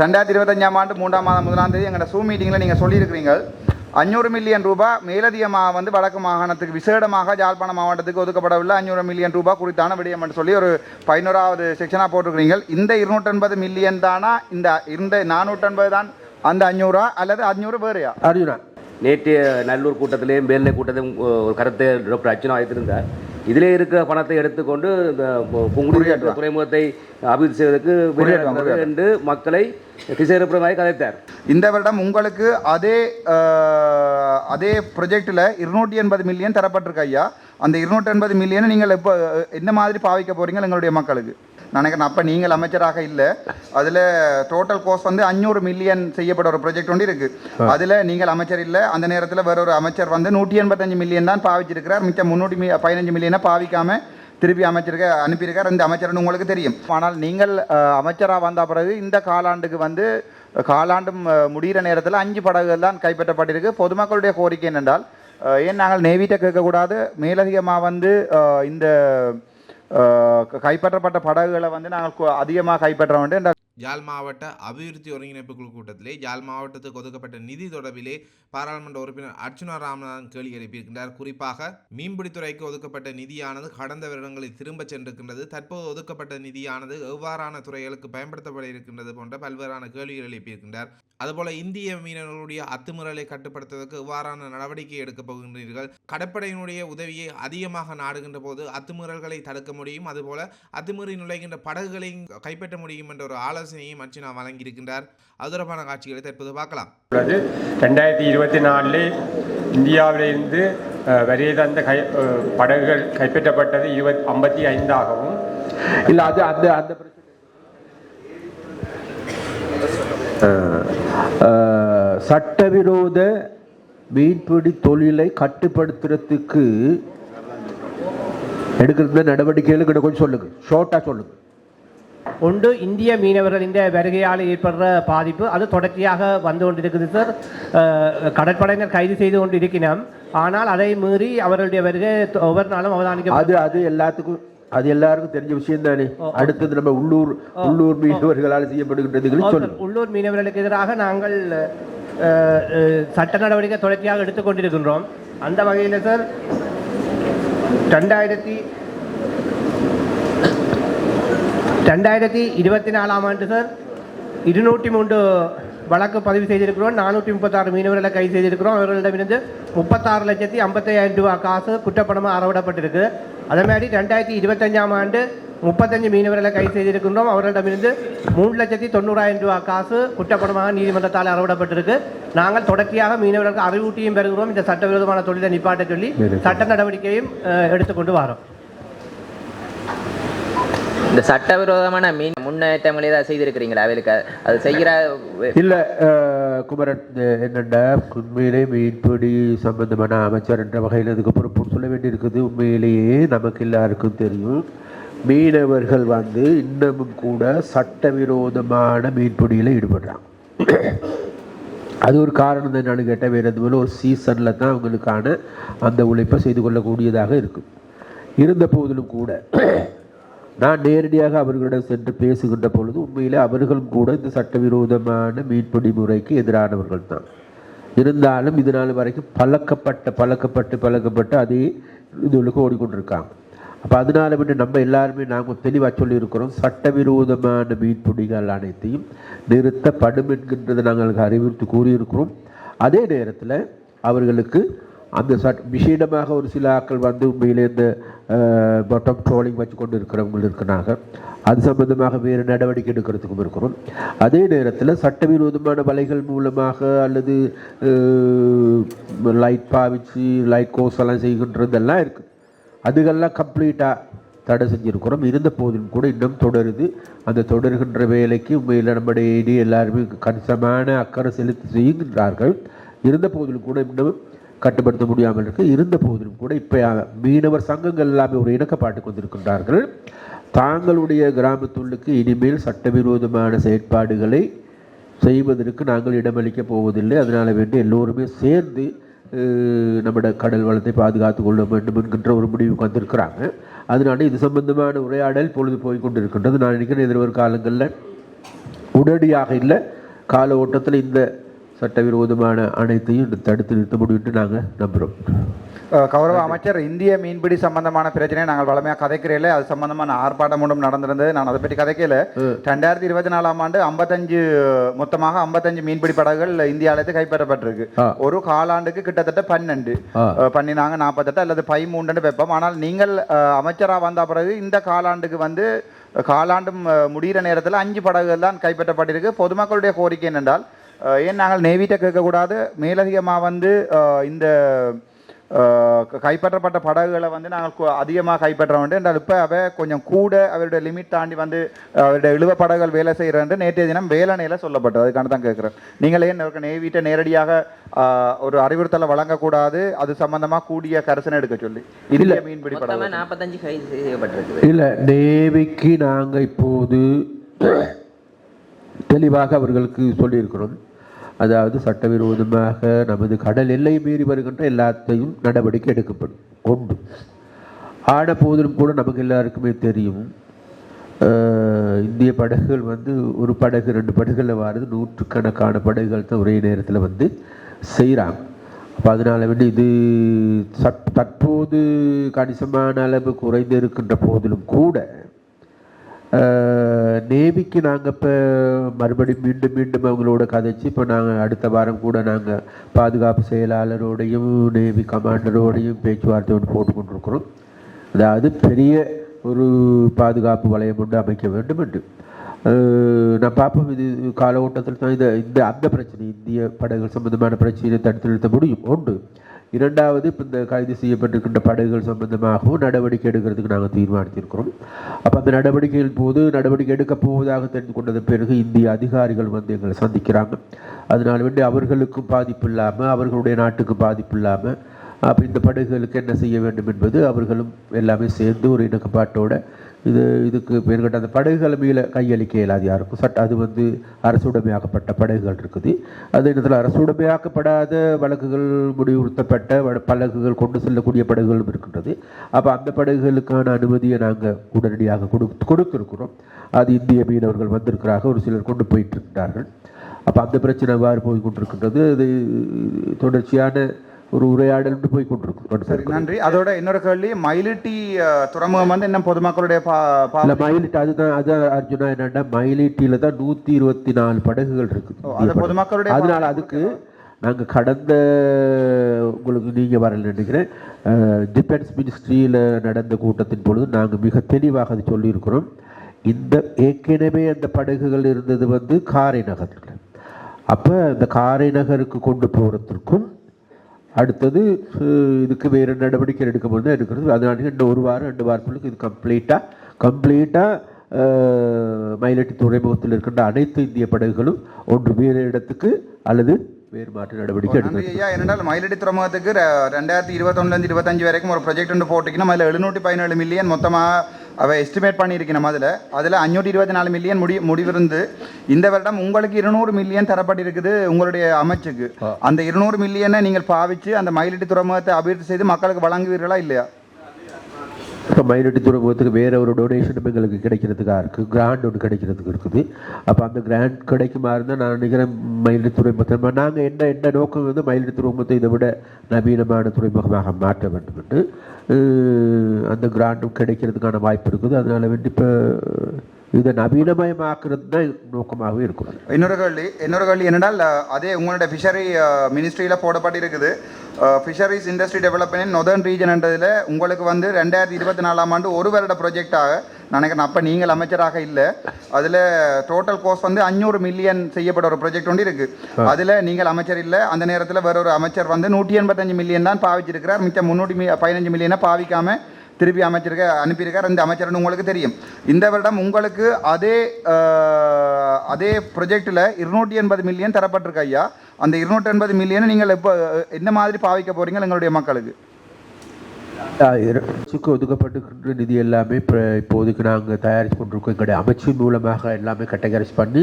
ரெண்டாயிரத்தி இருபத்தஞ்சாம் ஆண்டு மூன்றாம் மாதம் முதலாம் தேதி எங்களோட சூ மீட்டிங்கில் நீங்கள் சொல்லியிருக்கிறீங்க. அஞ்சூறு மில்லியன் ரூபாய் மேலதிகமாக வந்து வடக்கு மாகாணத்துக்கு விசேடமாக யாழ்ப்பாணம் மாவட்டத்துக்கு ஒதுக்கப்படவில்லை. அஞ்சூறு மில்லியன் ரூபாய் குறித்தான விடயம் என்று சொல்லி ஒரு பதினோராவது செக்ஷனாக போட்டிருக்கிறீங்க இந்த இருநூற்றன்பது மில்லியன் தானா? இந்த இந்த நானூற்றன்பது தான் அந்த அஞ்சூறா அல்லது அஞ்சூறு பேரையா அர்ஜுனா நேற்று நல்லூர் கூட்டத்திலேயும் மேல்நிலை கூட்டத்திலும் ஒரு கருத்தை டாக்டர் அர்ச்சனா வைத்திருந்தார் இதிலே இருக்கிற பணத்தை எடுத்துக்கொண்டு இந்த புங்குடி துறைமுகத்தை அபிவிருத்தி செய்வதற்கு என்று மக்களை திசைப்பிரமாய் கதைத்தார். இந்த வருடம் உங்களுக்கு அதே அதே ப்ரொஜெக்டில் இருநூற்றி எண்பது மில்லியன் தரப்பட்டிருக்கு ஐயா. அந்த இருநூற்றி எண்பது மில்லியனை நீங்கள் இப்போ என்ன மாதிரி பாவிக்க போறீங்க எங்களுடைய மக்களுக்கு? நினைக்கிறேன். அப்போ நீங்கள் அமைச்சராக இல்லை. அதில் டோட்டல் கோஸ்ட் வந்து அஞ்சூறு மில்லியன் செய்யப்பட்ட ஒரு ப்ரொஜெக்ட் ஒன்று இருக்கு. அதில் நீங்கள் அமைச்சர் இல்லை. அந்த நேரத்தில் வேற ஒரு அமைச்சர் வந்து நூற்றி எண்பத்தஞ்சு மில்லியன் தான் பாவிச்சிருக்கிறார். மிச்சம் முந்நூற்றி பதினஞ்சு மில்லியனை பாவிக்காம திருப்பி அமைச்சிருக்க அனுப்பியிருக்கார். இந்த அமைச்சர்னு உங்களுக்கு தெரியும். ஆனால் நீங்கள் அமைச்சராக வந்த பிறகு இந்த காலாண்டுக்கு வந்து காலாண்டும் முடிகிற நேரத்தில் அஞ்சு படகுகள் தான் கைப்பற்றப்பட்டிருக்கு. பொதுமக்களுடைய கோரிக்கை என்னென்றால் ஏன் நாங்கள் நேவிட்ட கேட்கக்கூடாது? மேலதிகமாக வந்து இந்த கைப்பற்றப்பட்ட படகுகளை வந்து நாங்கள் அதிகமாக கைப்பற்ற வேண்டும். யாழ் மாவட்ட அபிவிருத்தி ஒருங்கிணைப்பு குழு கூட்டத்திலே யாழ் மாவட்டத்துக்கு ஒதுக்கப்பட்ட நிதி தொடர்பிலே பாராளுமன்ற உறுப்பினர் அர்ச்சுனா ராமநாதன் கேள்வி எழுப்பியிருக்கின்றார். குறிப்பாக மீன்பிடித்துறைக்கு ஒதுக்கப்பட்ட நிதியானது கடந்த வருடங்களில் திரும்பச் சென்றிருக்கின்றது. தற்போது ஒதுக்கப்பட்ட நிதியானது எவ்வாறான துறைகளுக்கு பயன்படுத்தப்பட இருக்கின்றது போன்ற பல்வேறான கேள்விகள் எழுப்பியிருக்கின்றார். அதுபோல இந்திய மீனவர்களுடைய அத்துமுறலை கட்டுப்படுத்துவதற்கு எவ்வாறான நடவடிக்கை எடுக்கப் போகின்றீர்கள்? கடற்படையினுடைய உதவியை அதிகமாக நாடுகின்ற போது அத்துமுறல்களை தடுக்க முடியும். அதுபோல அத்துமீறி நுழைகின்ற படகுகளையும் கைப்பற்ற முடியும் என்ற ஒரு ஆலோசனையும் அர்ச்சனா வழங்கியிருக்கின்றார். அது தொடர்பான காட்சிகளை தற்போது பார்க்கலாம். ரெண்டாயிரத்தி இருபத்தி நாலில் இந்தியாவிலிருந்து வருகை தந்த கை படகுகள் கைப்பற்றப்பட்டது இருபத் ஐம்பத்தி ஐந்தாகவும். இல்லை அது அந்த அந்த சட்டவிரோத மீன்பிடி தொழிலை கட்டுப்படுத்துறதுக்கு எடுக்கிற நடவடிக்கைகளுக்கு எனக்கு கொஞ்சம் சொல்லுங்க. ஷார்ட்டாக சொல்லுங்க. ஒன்று இந்திய மீனவர்களின் வருகையால் ஏற்படுற பாதிப்பு அது தொடர்ச்சியாக வந்து கொண்டிருக்குது சார் கடற்படையினர் கைது செய்து கொண்டு இருக்கிறோம் ஆனால் அதை மீறி அவர்களுடைய வருகை ஒவ்வொரு நாளும் அவதானிக்க அது அது எல்லாத்துக்கும் அது எல்லாருக்கும் தெரிஞ்ச விஷயம் தானே. அடுத்தது நம்ம உள்ளூர் உள்ளூர் மீனவர்களால் செய்யப்படுகின்றதுகளை சொல்லுங்க உள்ளூர் மீனவர்களுக்கு எதிராக நாங்கள் சட்ட நடவடிக்கை தொடர்ச்சியாக எடுத்துக்கொண்டிருக்கின்றோம் அந்த வகையில் சார் ரெண்டாயிரத்தி ரெண்டாயிரத்தி இருபத்தி நாலாம் ஆண்டு சார் இருநூற்றி மூன்று வழக்கு பதிவு செய்திருக்கிறோம். நானூற்றி முப்பத்தாறு மீனவர்களை கைது செய்திருக்கிறோம். அவர்களிடமிருந்து முப்பத்தாறு லட்சத்தி ஐம்பத்தையாயிரம் ரூபாய் காசு குற்றப்பணமாக அறவிடப்பட்டிருக்கு. அதே மாதிரி ரெண்டாயிரத்தி இருபத்தஞ்சாம் ஆண்டு முப்பத்தஞ்சு மீனவர்களை கைது செய்திருக்கின்றோம். அவர்களிடமிருந்து மூணு லட்சத்தி தொண்ணூறாயிரம் ரூபாய் காசு குற்றப்பணமாக நீதிமன்றத்தால் அறவிடப்பட்டிருக்கு. நாங்கள் தொடர்ச்சியாக மீனவர்களுக்கு அறிவூட்டியும் பெறுகிறோம். இந்த சட்டவிரோதமான தொழிலை நிப்பாட்ட சொல்லி சட்ட நடவடிக்கையும் எடுத்துக்கொண்டு வரோம். இந்த சட்டவிரோதமான மீன் முன்னேற்றங்கள் ஏதாவது செய்திருக்கிறீங்களா? அவளுக்கு அது செய்கிற இல்லை குமரன் அஹ், என்னண்டா உண்மையிலே மீன்பிடி சம்பந்தமான அமைச்சர் என்ற வகையில் இதுக்கு பொறுப்பு சொல்ல வேண்டியிருக்குது. உண்மையிலேயே நமக்கு எல்லாருக்கும் தெரியும் மீனவர்கள் வந்து இன்னமும் கூட சட்டவிரோதமான மீன்பிடியில் ஈடுபடுறாங்க. அது ஒரு காரணம் என்னன்னு கேட்டால் வேறு எதுவும் ஒரு சீசனில் தான் அவங்களுக்கான அந்த உழைப்பை செய்து கொள்ளக்கூடியதாக இருக்கும். இருந்த போதிலும் கூட நான் நேரடியாக அவர்களிடம் சென்று பேசுகின்ற பொழுது உண்மையிலே அவர்களும் கூட இந்த சட்டவிரோதமான மீன்பிடி முறைக்கு எதிரானவர்கள் தான். இருந்தாலும் இது நாள் வரைக்கும் பழக்கப்பட்ட பழக்கப்பட்டு பழக்கப்பட்டு அதே இதுகளுக்கு ஓடிக்கொண்டிருக்காங்க. அப்போ அதனால வந்து நம்ம எல்லாருமே நாங்கள் தெளிவாக சொல்லியிருக்கிறோம் சட்டவிரோதமான மீன்பிடிகள் அனைத்தையும் நிறுத்தப்படும் என்கின்றதை நாங்கள் அறிவுறுத்தி கூறியிருக்கிறோம். அதே நேரத்தில் அவர்களுக்கு அந்த சட் விஷேடமாக ஒரு சில ஆட்கள் வந்து உண்மையிலே இந்த பாட்டம் ட்ரோலிங் வச்சு கொண்டு இருக்கிறவங்க இருக்கிறாங்க. அது சம்பந்தமாக வேறு நடவடிக்கை எடுக்கிறதுக்கும் இருக்கிறோம். அதே நேரத்தில் சட்டவிரோதமான வலைகள் மூலமாக அல்லது லைட் பாவிச்சு லைட் கோர்ஸ் எல்லாம் செய்கின்றதெல்லாம் இருக்குது அதுகெல்லாம் கம்ப்ளீட்டாக தடை செஞ்சுருக்கிறோம். இருந்த போதிலும் கூட இன்னும் தொடருது. அந்த தொடர்கின்ற வேலைக்கு உண்மையில் நம்முடைய இனி எல்லாருமே கணிசமான அக்கறை செலுத்தி செய்கின்றார்கள். இருந்த போதிலும் கூட இன்னும் கட்டுப்படுத்த முடியாமல் இருக்குது இருந்த போதிலும் கூட இப்போ மீனவர் சங்கங்கள் எல்லாமே ஒரு இணக்கப்பாட்டுக்கு வந்திருக்கின்றார்கள். தாங்களுடைய கிராமத்துள்ளுக்கு இனிமேல் சட்டவிரோதமான செயற்பாடுகளை செய்வதற்கு நாங்கள் இடமளிக்கப் போவதில்லை. அதனால் வேண்டி எல்லோருமே சேர்ந்து நம்முடைய கடல் வளத்தை பாதுகாத்து கொள்ள வேண்டும் என்கின்ற ஒரு முடிவுக்கு வந்திருக்கிறாங்க. அதனால இது சம்பந்தமான உரையாடல் பொழுது போய் கொண்டிருக்கின்றது. நான் நினைக்கிறேன் எதிர்வரும் காலங்களில் உடனடியாக இல்லை. கால ஓட்டத்தில் இந்த சட்டவிரோதமான அனைத்தையும் தடுத்து நிறுத்த முடியும் என்று நாங்கள் நம்புகிறோம் கௌரவ அமைச்சர் இந்திய மீன்பிடி சம்பந்தமான பிரச்சனையை நாங்கள் வளமையாக கதைக்கிறேன் அது சம்பந்தமான ஆர்ப்பாட்டம் ஒன்றும் நடந்திருந்தது. நான் அதை பற்றி கதைக்கல. ரெண்டாயிரத்தி இருபத்தி நாலாம் ஆண்டு ஐம்பத்தஞ்சு மொத்தமாக ஐம்பத்தஞ்சு மீன்பிடி படகுகள் இந்தியாவிலேருந்து கைப்பற்றப்பட்டிருக்கு. ஆ. ஒரு காலாண்டுக்கு கிட்டத்தட்ட பன்னெண்டு. பண்ணினாங்க நாற்பத்தெட்டு அல்லது பதிமூன்றுன்னு வைப்போம். ஆனால் நீங்கள் அமைச்சராக வந்த பிறகு இந்த காலாண்டுக்கு வந்து காலாண்டும் முடிகிற நேரத்தில் அஞ்சு படகுகள் தான் கைப்பற்றப்பட்டிருக்கு. பொதுமக்களுடைய கோரிக்கை என்னென்றால் ஏன் நாங்கள் நேவிட்ட கேட்கக்கூடாது? மேலதிகமாக வந்து இந்த கைப்பற்றப்பட்ட படகுகளை வந்து நாங்கள் கு- அதிகமாக கைப்பற்ற வேண்டும் என்றால் இப்போ அவை கொஞ்சம் கூட அவருடைய லிமிட் தாண்டி வந்து அவருடைய இழுவ படகுகள் வேலை செய்கிறேன் நேற்றைய தினம் வேலணையில் சொல்லப்பட்டது. அதுக்கான தான் கேட்குறேன். நீங்கள் ஏன் நேவிட்ட நேரடியாக ஒரு அறிவுறுத்தலை வழங்கக்கூடாது? அது சம்பந்தமாக கூடிய கரிசனை எடுக்க சொல்லி. இந்திய மீன்பிடி படகு நாற்பத்தஞ்சு கைது செய்யப்பட்டிருக்குது. இல்லை. நேவிக்கு நாங்கள் இப்போது தெளிவாக அவர்களுக்கு சொல்லியிருக்கிறோம். அதாவது சட்டவிரோதமாக நமது கடல் எல்லை மீறி வருகின்ற எல்லாத்தையும் நடவடிக்கை எடுக்கப்படும் கொண்டு. ஆன போதிலும் கூட நமக்கு எல்லாருக்குமே தெரியும் இந்திய படகுகள் வந்து ஒரு படகு ரெண்டு படகுகளில் வாரது நூற்றுக்கணக்கான படகுகள் தான் ஒரே நேரத்தில் வந்து செய்கிறாங்க அப்போ அதனால் வந்து இது தற்போது கணிசமான அளவு குறைந்து இருக்கின்ற போதிலும் கூட நேவிக்கு நாங்கள் இப்போ மறுபடியும் மீண்டும் மீண்டும் அவங்களோட கதைச்சு இப்போ நாங்கள் அடுத்த வாரம் கூட நாங்கள் பாதுகாப்பு செயலாளரோடையும் நேவி கமாண்டரோடையும் பேச்சுவார்த்தை ஒன்று போட்டுக்கொண்டிருக்கிறோம் அதாவது பெரிய ஒரு பாதுகாப்பு வளையம் ஒன்று அமைக்க வேண்டும் என்று. நான் பார்ப்போம் இது காலகட்டத்தில் தான் இந்த இந்த அந்த பிரச்சனை இந்திய படகுகள் சம்பந்தமான பிரச்சனையை தடுத்து நிறுத்த முடியும். ஒன்று இரண்டாவது இப்போ இந்த கைது செய்யப்பட்டிருக்கின்ற படகுகள் சம்பந்தமாகவும் நடவடிக்கை எடுக்கிறதுக்கு நாங்கள் தீர்மானித்திருக்கிறோம். அப்போ அந்த நடவடிக்கையின் போது நடவடிக்கை எடுக்கப் போவதாக தெரிந்து கொண்டதன் பிறகு இந்திய அதிகாரிகள் வந்து எங்களை சந்திக்கிறாங்க. அதனால் வேண்டி அவர்களுக்கும் பாதிப்பு இல்லாமல் அவர்களுடைய நாட்டுக்கு பாதிப்பு இல்லாமல் அப்போ இந்த படகுகளுக்கு என்ன செய்ய வேண்டும் என்பது அவர்களும் எல்லாமே சேர்ந்து ஒரு இணக்கப்பாட்டோட இது இதுக்கு பேர்கட்ட அந்த படகுகள் மீள கையளிக்க இயலாது யாருக்கும். சட்ட அது வந்து அரசுடைமையாக்கப்பட்ட படகுகள் இருக்குது. அதே நேரத்தில் அரசுடைமையாக்கப்படாத வழக்குகள் முடிவுறுத்தப்பட்ட வ- படகுகள் கொண்டு செல்லக்கூடிய படகுகளும் இருக்கின்றது. அப்போ அந்த படகுகளுக்கான அனுமதியை நாங்கள் உடனடியாக கொடு கொடுத்துருக்கிறோம். அது இந்திய மீனவர்கள் வந்திருக்கிறார்கள். ஒரு சிலர் கொண்டு போயிட்டு இருக்கிறார்கள் அப்போ அந்த பிரச்சனை அவ்வாறு போய் கொண்டிருக்கின்றது. அது தொடர்ச்சியான ஒரு உரையாடல் போய் கொண்டிருக்கும். சரி நன்றி. அதோட இன்னொரு கேள்வி மயிலிட்டி துறைமுகம் வந்து இன்னும் பொதுமக்களுடைய மயிலிட்டு அதுதான் அதான் அர்ஜுனா என்னன்னா மயிலிட்டியில தான் நூத்தி இருபத்தி நாலு படகுகள் இருக்குது. அது பொதுமக்களுடைய அதனால அதுக்கு நாங்க கடந்த உங்களுக்கு நீங்க வரல நினைக்கிறேன் டிஃபென்ஸ் மினிஸ்ட்ரியில நடந்த கூட்டத்தின் பொழுது நாங்க மிக தெளிவாக அது சொல்லியிருக்கிறோம். இந்த ஏற்கனவே அந்த படகுகள் இருந்தது வந்து காரை நகரில் அப்ப அந்த காரை நகருக்கு கொண்டு போறதுக்கும் அடுத்தது இதுக்கு வேறு நடவடிக்கை எடுக்கும்போது தான் எடுக்கிறது அதனால இன்னும் ஒரு வாரம் ரெண்டு வாரத்துக்கு இது கம்ப்ளீட்டாக கம்ப்ளீட்டாக மயிலட்டி துறைமுகத்தில் இருக்கின்ற அனைத்து இந்திய படகுகளும் ஒன்று வேறு இடத்துக்கு அல்லது வேறு மாற்று நடவடிக்கை எடுக்கணும் ஐயா. என்னென்றால் மயிலடி துறைமுகத்துக்கு ரெண்டாயிரத்தி இருபத்தொன்னுலேருந்து இருபத்தஞ்சு வரைக்கும் ஒரு ப்ரொஜெக்ட் ஒன்று போட்டிங்கன்னா அதில் எழுநூற்றி பதினேழு மில்லியன் மொத்தமாக அவ எஸ்டிமேட் பண்ணியிருக்கணும் அதில் அதில் அஞ்சூற்றி இருபத்தி நாலு மில்லியன் முடி முடிவிருந்து இந்த வருடம் உங்களுக்கு இருநூறு மில்லியன் தரப்பட்டிருக்குது உங்களுடைய அமைச்சுக்கு. அந்த இருநூறு மில்லியனை நீங்கள் பாவிச்சு அந்த மயிலடி துறைமுகத்தை அபிவிருத்தி செய்து மக்களுக்கு வழங்குவீர்களா இல்லையா? இப்போ மைனாரிட்டி துறைமுகத்துக்கு வேறு ஒரு டொனேஷனும் எங்களுக்கு கிடைக்கிறதுக்காக இருக்குது கிராண்ட் ஒன்று கிடைக்கிறதுக்கு இருக்குது. அப்போ அந்த கிராண்ட் கிடைக்குமா இருந்தால் நான் நினைக்கிறேன் மயிலட்டி துறைமுகத்தை நாங்கள் என்ன என்ன நோக்கம் வந்து மயிலட்டி துறைமுகத்தை இதை விட நவீனமான துறைமுகமாக மாற்ற வேண்டும் என்று அந்த கிராண்டும் கிடைக்கிறதுக்கான வாய்ப்பு இருக்குது. அதனால் வேண்டி இப்போ இதை நவீனமயமாக்குறது தான் நோக்கமாகவே இருக்கும் இன்னொரு கேள்வி இன்னொரு கேள்வி என்னென்னால் அதே உங்களோட ஃபிஷரி மினிஸ்ட்ரியில் போடப்பட்டிருக்குது. ஃபிஷரிஸ் இண்டஸ்ட்ரி டெவலப்மெண்ட் நொதர்ன் ரீஜன்ன்றதில் உங்களுக்கு வந்து ரெண்டாயிரத்தி இருபத்தி நாலாம் ஆண்டு ஒரு வருட ப்ராஜெக்டாக நினைக்கிறேன் அப்போ நீங்கள் அமைச்சராக இல்லை. அதில் டோட்டல் கோஸ்ட் வந்து அஞ்சூறு மில்லியன் செய்யப்பட்ட ஒரு ப்ராஜெக்ட் ஒன்று இருக்குது அதில் நீங்கள் அமைச்சர் இல்லை. அந்த நேரத்தில் வேற ஒரு அமைச்சர் வந்து நூற்றி எண்பத்தஞ்சு மில்லியன் தான் பாவிச்சிருக்கிறார். மிச்சம் முந்நூற்றி மி பதினஞ்சு மில்லியனை பாவிக்காம திருப்பி அமைச்சிருக்க அனுப்பியிருக்கார். இந்த அமைச்சர்னு உங்களுக்கு தெரியும். இந்த வருடம் உங்களுக்கு அதே அதே ப்ரொஜெக்டில் இருநூற்றி எண்பது மில்லியன் தரப்பட்டிருக்கு ஐயா. அந்த இருநூற்றி எண்பது மில்லியனை நீங்கள் இப்போ அஹ், என்ன மாதிரி பாவிக்க போறீங்க எங்களுடைய மக்களுக்கு? அரசுக்கு ஒதுக்கப்பட்டிருக்கின்ற நிதி எல்லாமே இப்போ இப்போதைக்கு நாங்கள் தயாரித்து கொண்டிருக்கோம். எங்களுடைய அமைச்சின் மூலமாக எல்லாமே கேட்டகரைஸ் பண்ணி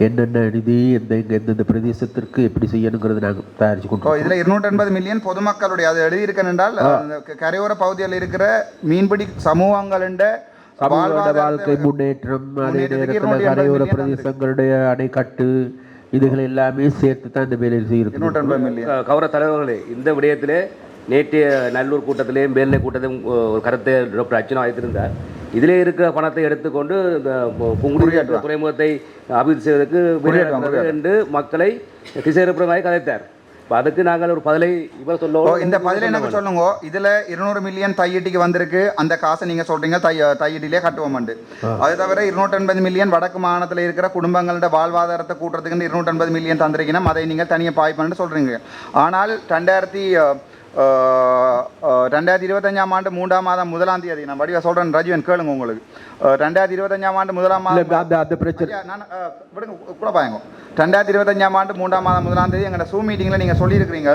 என்னென்ன நிதி எந்த எங்க எந்தெந்த பிரதேசத்திற்கு எப்படி செய்யணுங்கிறத நாங்கள் தயாரித்து ஓ கொண்டிருக்கோம். இதில் இருநூற்றி எண்பது மில்லியன் பொதுமக்களுடைய அது எழுதியிருக்கேன் என்றால் கரையோர பகுதியில் இருக்கிற மீன்பிடி சமூகங்களின் சமூக வாழ்வாதாரத்தை- வாழ்க்கை முன்னேற்றம் அதே நேரத்தில் 280 கரையோர பிரதேசங்களுடைய அணைக்கட்டு இதுகள் எல்லாமே சேர்த்து தான் இந்த வேலையை க- கௌரவ தலைவர்களே இந்த விடயத்திலே நேற்றைய நல்லூர் கூட்டத்திலேயும் மேல்நிலை கூட்டத்திலும் அஹ், ஒரு கருத்தை டாக்டர் அர்ச்சனா வைத்திருந்தார். இதிலே இருக்கிற பணத்தை எடுத்துக்கொண்டு இந்த புங்குடி துறைமுகத்தை அபிவிருத்தி செய்வதற்கு என்று மக்களை திசைரப்புறமாக கதைத்தார். இப்போ அதுக்கு நாங்கள் ஒரு பதிலை இவர் ஓ சொல்ல இந்த பதில எனக்கு சொல்லுங்க. இதுல இருநூறு மில்லியன் தையீட்டிக்கு வந்திருக்கு. அந்த காசை நீங்க சொல்றீங்க தை தையீட்டிலே கட்டுவோம்ண்டு. அது தவிர இருநூற்றி எண்பது மில்லியன் வடக்கு மாநிலத்தில் இருக்கிற குடும்பங்களோட வாழ்வாதாரத்தை கூட்டுறதுக்கு இருநூற்றி எண்பது மில்லியன் தந்திருக்கீங்கன்னா அதை நீங்கள் தனியாக பாய்ப்பன்னு சொல்றீங்க. ஆனால் ரெண்டாயிரத்தி ரெண்டாயிரத்தி இருபத்தஞ்சாம் ஆண்டு மூன்றாம் மாதம் முதலாம் தேதி. நான் வடிவா சொல்றேன் ரஜீவன் கேளுங்க உங்களுக்கு. ரெண்டாயிரத்தி இருபத்தஞ்சாம் ஆண்டு முதலாம் மாதம் அந்த பிரச்சனை. நான் விடுங்க கூட பாருங்க. ரெண்டாயிரத்தி இருபத்தஞ்சாம் ஆண்டு மூன்றாம் மாதம் முதலாம் தேதி எங்களோட சூ மீட்டிங்கில் நீங்கள் சொல்லியிருக்கிறீங்க.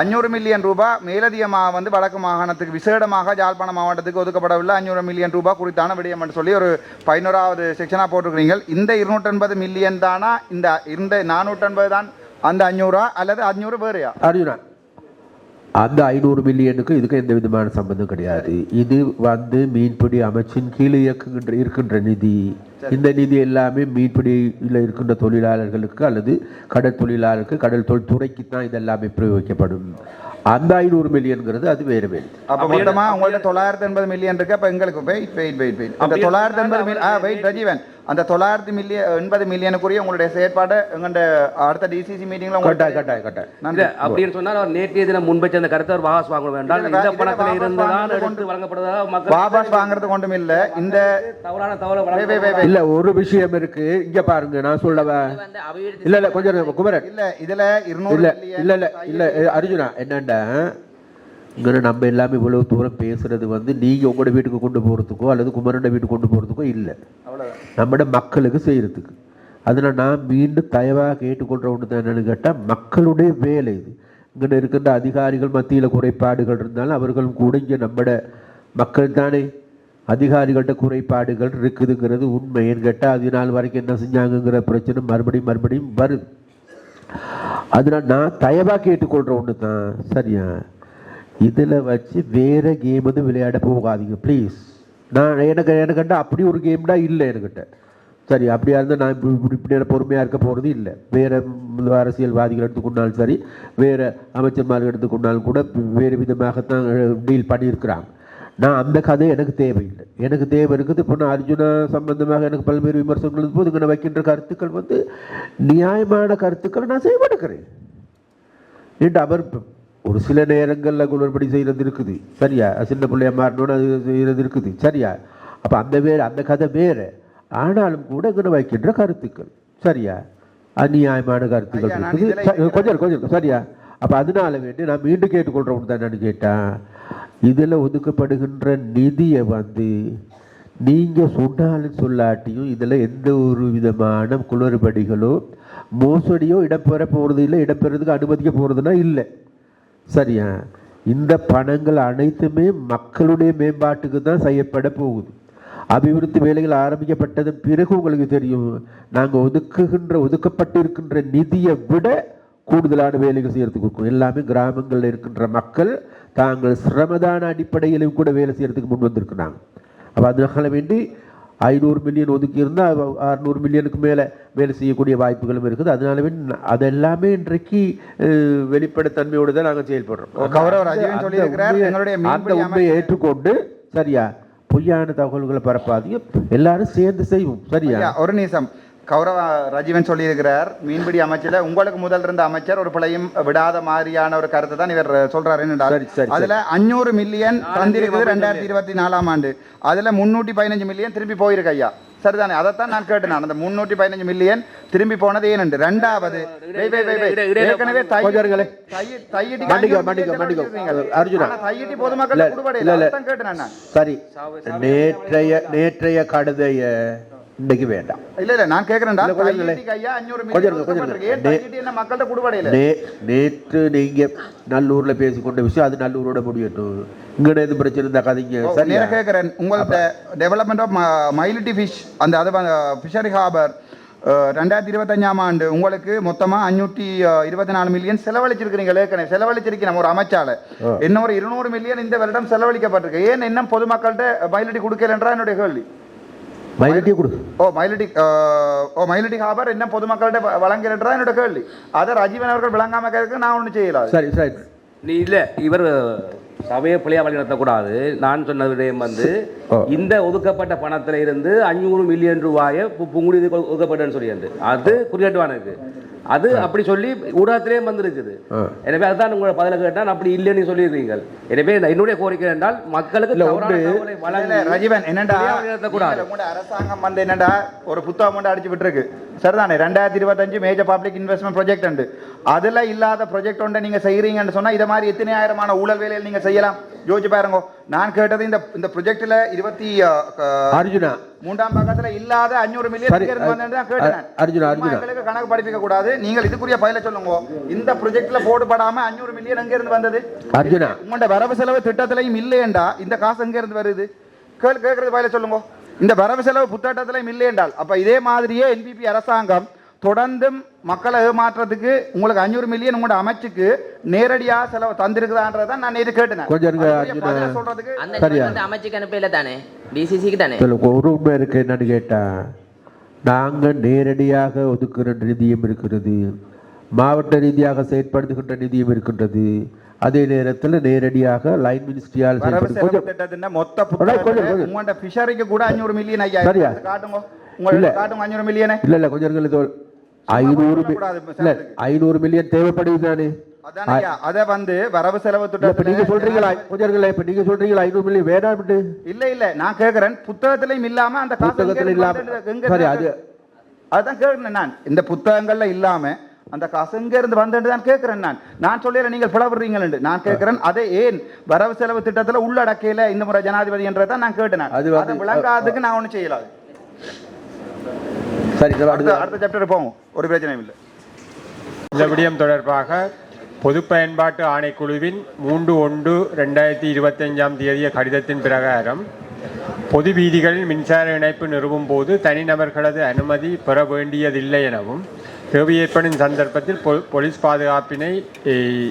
அஞ்சூறு மில்லியன் ரூபாய் மேலதிகமாக வந்து வடக்கு மாகாணத்துக்கு விசேடமாக யாழ்ப்பாண மாவட்டத்துக்கு ஒதுக்கப்படவில்லை. அஞ்சூறு மில்லியன் ரூபாய் குறித்தான விடயம் என்று சொல்லி ஒரு பதினோராவது செக்ஷனாக போட்டிருக்கிறீங்க. இந்த இருநூற்றெண்பது மில்லியன் தானா? இந்த இந்த நானூற்றெண்பது தான் அந்த அஞ்சூறா அல்லது அஞ்சூறு வேறையா? அர்ஜுனா அந்த ஐநூறு மில்லியனுக்கு இதுக்கு எந்த விதமான சம்பந்தம் கிடையாது. இது வந்து மீன்பிடி அமைச்சின் கீழே இயக்குகின்ற இருக்கின்ற நிதி. இந்த நிதி எல்லாமே மீன்பிடியில் இருக்கின்ற தொழிலாளர்களுக்கு அல்லது கடல் தொழிலாளருக்கு கடல் தொழில் துறைக்கு தான் இது எல்லாமே பிரயோகிக்கப்படும். அந்த ஐநூறு மில்லியன்கிறது அது வேறு வேறு. அப்போ மொத்தமாக உங்கள்ட்ட தொள்ளாயிரத்தி எண்பது மில்லியன் இருக்கு அப்போ எங்களுக்கு வெயிட் வெயிட் வெயிட் வெயிட் அந்த தொள்ளாயிரத்தி எண்பது மில் ஆ வெயிட் ரஜீவன். அந்த தொள்ளாயிரத்தி மில்லியன் எண்பது மில்லியனுக்குரிய உங்களுடைய செயற்பாடு எங்கள்ட அடுத்த டிசிசி மீட்டிங்கில் கட்டாய் கட்டாய் கட்டாய் நன்றி. இல்ல, அப்படின்னு சொன்னால் அவர் நேற்றைய தினம் முன்வைச்ச அந்த கருத்தை அவர் வாபஸ் வாங்க வேண்டாம். இந்த இதுல பணத்தில் வாபஸ் இருந்து தான் வாங்குறது எடுத்து வழங்கப்படுவதாக மக்கள் வாபஸ் வாங்குறது கொண்டும் இல்லை இந்த தவறான தவறு. இல்ல ஒரு விஷயம் இருக்கு. இங்க பாருங்க நான் சொல்லவா இல்ல இல்ல கொஞ்சம் குமரன். இல்ல இதுல இருநூறு இல்ல இல்ல இல்ல இல்ல அர்ஜுனா என்னண்டா இங்கே நம்ம எல்லாமே இவ்வளவு தூரம் பேசுறது வந்து நீங்க உங்களோட வீட்டுக்கு கொண்டு போறதுக்கோ அல்லது குமரனோட வீட்டுக்கு கொண்டு போறதுக்கோ இல்லை. நம்மட மக்களுக்கு செய்யறதுக்கு. அதில் நான் மீண்டும் தயவாக கேட்டுக்கொள்ற ஒன்று தான் என்னன்னு கேட்டால் மக்களுடைய வேலை இது. இங்கே இருக்கின்ற அதிகாரிகள் மத்தியில் குறைபாடுகள் இருந்தாலும் அவர்களும் கூட இங்கே நம்மட மக்கள் தானே. அதிகாரிகள்கிட்ட குறைபாடுகள் இருக்குதுங்கிறது உண்மைன்னு கேட்டால் அது நாள் வரைக்கும் என்ன செஞ்சாங்கங்கிற பிரச்சனை மறுபடியும் மறுபடியும் வருது. அதனால் நான் தயவாக கேட்டுக்கொள்கிற ஒன்று தான் சரியா? இதில் வச்சு வேறு கேம் வந்து விளையாட போகாதீங்க ப்ளீஸ் நான் எனக்கு எனக்கிட்ட அப்படி ஒரு கேம்னா இல்லை என்கிட்ட. சரி அப்படியா இருந்தால் நான் இப்படி இப்படி இப்படி பொறுமையாக இருக்க போகிறது இல்லை. வேறு அரசியல்வாதிகள் எடுத்துக்கொண்டாலும் சரி வேறு அமைச்சர்மார்கள் எடுத்துக்கொண்டாலும் கூட வேறு விதமாகத்தான் டீல் பண்ணியிருக்கிறாங்க. நான் அந்த கதை எனக்கு தேவையில்லை. எனக்கு தேவை இருக்குது. இப்போ நான் அர்ஜுனா சம்பந்தமாக எனக்கு பல்வேறு விமர்சனங்கள் இருக்கும்போது இங்கே நான் வைக்கின்ற கருத்துக்கள் வந்து நியாயமான கருத்துக்களை நான் செய்ய மாட்டேங்கிறேன் என்று அவர் ஒரு சில நேரங்களில் குளறுபடி செய்கிறது இருக்குது சரியா? சின்ன பிள்ளைய மாறணும்னு அது செய்கிறது இருக்குது சரியா? அப்போ அந்த வேறு அந்த கதை வேறு. ஆனாலும் கூட இங்கே வைக்கின்ற கருத்துக்கள். சரியா? அநியாயமான கருத்துக்கள் நான் இருக்குது. கொஞ்சம் கொஞ்சம் சரியா? அப்போ அதனால வேண்டி நான் மீண்டும் கேட்டுக்கொள்கிறவங்க தான் என்னன்னு கேட்டேன் இதில் ஒதுக்கப்படுகின்ற நிதியை வந்து நீங்கள் சொன்னாலும் சொல்லாட்டியும் இதில் எந்த ஒரு விதமான குளறுபடிகளோ மோசடியோ இடம்பெற போகிறது இல்லை இடம்பெறதுக்கு அனுமதிக்க போகிறதுனா இல்லை. சரியா? இந்த பணங்கள் அனைத்துமே மக்களுடைய மேம்பாட்டுக்கு தான் செய்யப்பட போகுது. அபிவிருத்தி வேலைகள் ஆரம்பிக்கப்பட்டதன் பிறகு உங்களுக்கு தெரியும் நாங்கள் ஒதுக்குகின்ற ஒதுக்கப்பட்டிருக்கின்ற நிதியை விட கூடுதலான வேலைகள் செய்யறதுக்கு இருக்கும் எல்லாமே கிராமங்களில் இருக்கின்ற மக்கள் தாங்கள் சிரமதான அடிப்படையிலும் கூட வேலை செய்யறதுக்கு முன் வந்திருக்கிறாங்க. அப்போ அதனால வேண்டி ஐநூறு மில்லியன் ஒதுக்கி இருந்தால் அறுநூறு மில்லியனுக்கு மேலே வேலை செய்யக்கூடிய வாய்ப்புகளும் இருக்குது. அதனால வேண்டி ந- அதெல்லாமே இன்றைக்கு வெளிப்படைத்தன்மையோடு தான் நாங்கள் செயல்படுறோம். அந்த- உண்மையை- ஏற்றுக்கொண்டு சரியா பொய்யான தகவல்களை பரப்பாதீங்க. எல்லாரும் சேர்ந்து செய்வோம். சரியா? ஒரு நிமிஷம். கௌரவ ரஜீவன் சொல்லியிருக்கிறார் மீன்பிடி அமைச்சர்ல உங்களுக்கு முதல் இருந்த அமைச்சர் ஒரு பிழையும் விடாத மாதிரியான ஒரு கருத்தை தான் இவர் சொல்றாரு அதுல அஞ்சூறு மில்லியன் தந்திருக்குது ரெண்டாயிரத்தி இருபத்தி நாலாம் ஆண்டு. அதுல முன்னூற்றி பதினஞ்சு மில்லியன் திரும்பி போயிருக்கு ஐயா. சரிதானே? அதைத்தான் நான் கேட்டேன். அந்த முன்னூற்றி பதினஞ்சு மில்லியன் திரும்பி போனது ஏனென்று ரெண்டாவது. ஏற்கனவே பொதுமக்கள் சரி. நேற்றைய நேற்றைய கடுதைய இன்னைக்கு வேண்டாம். இல்ல இல்ல நான் கேக்குறேன்டா. இல்ல, கொஞ்சம் என்ன மக்கள்கிட்ட குடுபடையில நே நேற்று நீங்க நல்லூர்ல பேசிக்கொண்ட விஷயம் அது நல்லூரோட முடியட்டும். இங்கட எது பிரச்சனை இருந்தா கதைங்க. சரியா? நேரம் கேட்குறேன் உங்களோட டெவலப்மெண்ட் ஆஃப் மைலிட்டி ஃபிஷ் அந்த அது ஃபிஷரி ஹார்பர் ரெண்டாயிரத்தி இருபத்தஞ்சாம் ஆண்டு உங்களுக்கு மொத்தமாக அஞ்சூற்றி இருபத்தி நாலு மில்லியன் செலவழிச்சிருக்கிறீங்க ஏற்கனவே செலவழிச்சிருக்கீங்க ஒரு அமைச்சால. இன்னும் ஒரு இருநூறு மில்லியன் இந்த வருடம் செலவழிக்கப்பட்டிருக்கு. ஏன் இன்னும் பொதுமக்கள்கிட்ட மைலடி கொடுக்கலன்றா என்னுடைய கேள்வி. மைலட்டியை கொடு ஓ மைலடிக் ஓ மைலடிக் ஹாபர் என்ன பொதுமக்கள்கிட்ட வழங்கலன்றா என்னோட கேள்வி அதை ரஜீவன் அவர்கள் விளங்காம கேட்க நான் ஒன்றும் செய்யலாது சரி சரி நீ இல்லை இவர் சபையை பிள்ளையா வழி நடத்தக்கூடாது நான் சொன்ன விடயம் வந்து. இந்த ஒதுக்கப்பட்ட பணத்துல இருந்து அஞ்சூறு மில்லியன் ரூபாயை புங்குடி ஒதுக்கப்பட்டன்னு சொல்லி அது குறியீட்டுவானுக்கு அது அப்படி சொல்லி ஊடகத்திலே வந்திருக்குது. எனவே அதுதான் உங்களை பதில கேட்டால் அப்படி இல்லைன்னு சொல்லியிருக்கீங்க எனவே என்னுடைய கோரிக்கை என்றால் மக்களுக்கு ரஜீவன் நீங்கள் உங்களோட அரசாங்கம் வந்து என்னடா? ஒரு புத்தகம் கொண்டு அடிச்சு விட்டுருக்கு. சரிதானே? ரெண்டாயிரத்தி இருபத்தஞ்சு மேஜர் பப்ளிக் இன்வெஸ்ட்மெண்ட் ப்ராஜெக்ட் உண்டு. அதுல இல்லாத ப்ராஜெக்ட் ஒன்றை நீங்க செய்யறீங்கன்னு சொன்னா இதை மாதிரி எத்தனை ஆயிரமான ஊழல் வேலைகள் நீங்க செய்யலாம்? யோசிச்சு பாருங்க. நான் கேட்டது இந்த இந்த ப்ராஜெக்ட்ல இருபத்தி அர்ஜுனா மூன்றாம் பக்கத்துல இல்லாத அஞ்சூறு மில்லியன் அர்ஜுனா, அர்ஜுனா. கணக்கு படிப்பிக்க கூடாது. நீங்கள் இதுக்குரிய பயில சொல்லுங்க. இந்த ப்ராஜெக்ட்ல போடுபடாம அஞ்சூறு மில்லியன் எங்க இருந்து வந்தது? அர்ஜுனா. உங்களோட வரவு செலவு திட்டத்திலையும் இல்லையேண்டா. இந்த காசு எங்க இருந்து வருது? கேள் கேட்கறது பயில சொல்லுங்க. இந்த வரவு செலவு புத்தகத்திலையும் இல்லையென்றால் அப்ப இதே மாதிரியே என்பிபி அரசாங்கம் தொடர்ந்தும் மக்களை ஏமாற்றுறதுக்கு உங்களுக்கு அஞ்சூறு மில்லியன் உங்களோட அமைச்சுக்கு நேரடியா செலவு தந்திருக்குதான்றதான் நான் நேற்று கேட்டேன். கொஞ்சம் சொல்றதுக்கு அந்த அமைச்சுக்கு அனுப்பல தானே? டிசிசிக்கு தானே? ஒரு உண்மை இருக்கு என்னன்னு கேட்டா நாங்கள் நேரடியாக ஒதுக்குகிற நிதியும் இருக்கிறது மாவட்ட ரீதியாக செயற்படுத்துகின்ற நிதியும் இருக்கின்றது. அதே நேரத்தில் நேரடியாக லைன் மினிஸ்ட்ரியால் மொத்த. உங்களோட ஃபிஷரிக்கு கூட அஞ்சூறு மில்லியன் ஐயா காட்டுங்க. உங்களோட இல்ல. காட்டுங்க அஞ்சூறு மில்லியனே இல்ல இல்ல கொஞ்சம் ஐநூறு ஐநூறு மில்லியன் தேவைப்படுது தானே? அதான் அதை வந்து வரவு செலவு இப்ப நீங்க திட்டத்துல சொல்றீங்களா கொஞ்சம் இருங்களேன், இப்ப நீங்க சொல்றீங்களா ஐநூறு மில்லியன் வேணாம்ட்டு இல்ல இல்ல. நான் கேக்குறேன். புத்தகத்திலையும் இல்லாம அந்த புத்தகத்துல இருந்து இல்லாம வந்தது? எங்க சரி இருந்து அது அதுதான் கேட்கிறேன் நான். இந்த புத்தகங்கள்ல இல்லாம அந்த காசு எங்க இருந்து வந்தது தான் கேட்கிறேன் நான். நான் சொல்லிடுறேன் நீங்கள் பிளவுறீங்கள் நான் கேட்கிறேன் அதை ஏன் வரவு செலவு திட்டத்துல உள்ளடக்கையில இந்த முறை ஜனாதிபதி என்றதை நான் கேட்டேன். அது விளங்காததுக்கு நான் ஒண்ணும் செய்யலாது சரி இது அடுத்த. அடுத்து- சாப்டர் போவோம். ஒரு பிரச்சனையும் இல்லை. இந்த விடயம் தொடர்பாக பொது பயன்பாட்டு ஆணைக்குழுவின் மூன்று ஒன்று ரெண்டாயிரத்தி இருபத்தஞ்சாம் தேதிய கடிதத்தின் பிரகாரம் பொது வீதிகளில் மின்சார இணைப்பு நிறுவும் போது தனிநபர்களது அனுமதி பெற வேண்டியதில்லை எனவும் தேவை ஏற்படும் சந்தர்ப்பத்தில் பொ- போலீஸ் பாதுகாப்பினை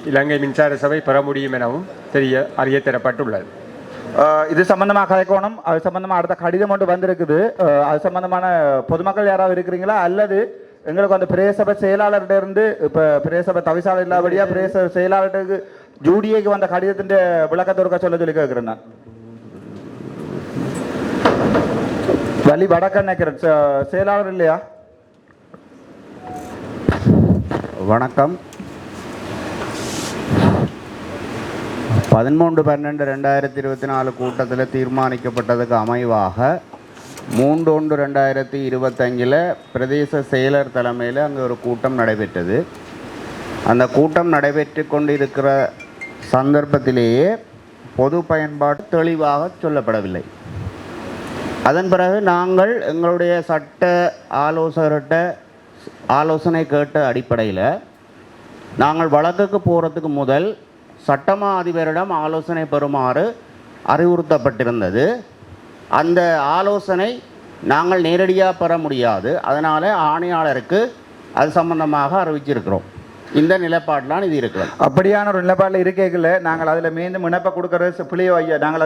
இலங்கை மின்சார சபை பெற முடியும் எனவும் தெரிய அறிய தரப்பட்டுள்ளது இது சம்பந்தமாக கலைக்கோணம் அது சம்பந்தமாக அடுத்த கடிதம் ஒன்று வந்திருக்குது. அது சம்பந்தமான பொதுமக்கள் யாராவது இருக்கிறீங்களா? அல்லது எங்களுக்கு அந்த பிரேசபை செயலாளர்கிட்ட இருந்து இப்போ பிரேசபை தவிசாளர் இல்லாதபடியா பிரேச செயலாளர்கிட்ட ஜூடிஏக்கு வந்த கடிதத்தின் விளக்கத்தை ஒருக்கா சொல்ல சொல்லி கேட்குறேன் நான். வலி வடக்க நினைக்கிறேன். செயலாளர் இல்லையா? வணக்கம். பதிமூன்று பன்னெண்டு ரெண்டாயிரத்தி இருபத்தி நாலு கூட்டத்தில் தீர்மானிக்கப்பட்டதுக்கு அமைவாக மூன்று ஒன்று ரெண்டாயிரத்தி இருபத்தஞ்சில் பிரதேச செயலர் தலைமையில் அங்கே ஒரு கூட்டம் நடைபெற்றது. அந்த கூட்டம் நடைபெற்று கொண்டிருக்கிற சந்தர்ப்பத்திலேயே பொது பயன்பாடு தெளிவாக சொல்லப்படவில்லை. அதன் பிறகு நாங்கள் எங்களுடைய சட்ட ஆலோசகர்கிட்ட ஆலோசனை கேட்ட அடிப்படையில் நாங்கள் வழக்குக்கு போகிறதுக்கு முதல் சட்டமா அதிபரிடம் ஆலோசனை பெறுமாறு அறிவுறுத்தப்பட்டிருந்தது. அந்த ஆலோசனை நாங்கள் நேரடியாக பெற முடியாது. அதனால் ஆணையாளருக்கு அது சம்பந்தமாக அறிவிச்சிருக்கிறோம். இந்த நிலைப்பாட்டிலான் இது இருக்கிறது. அப்படியான ஒரு நிலைப்பாட்டில் இருக்கேக்கல நாங்கள் அதில் மீண்டும் இணைப்பை கொடுக்கறது பிள்ளையோ ஐயா நாங்கள்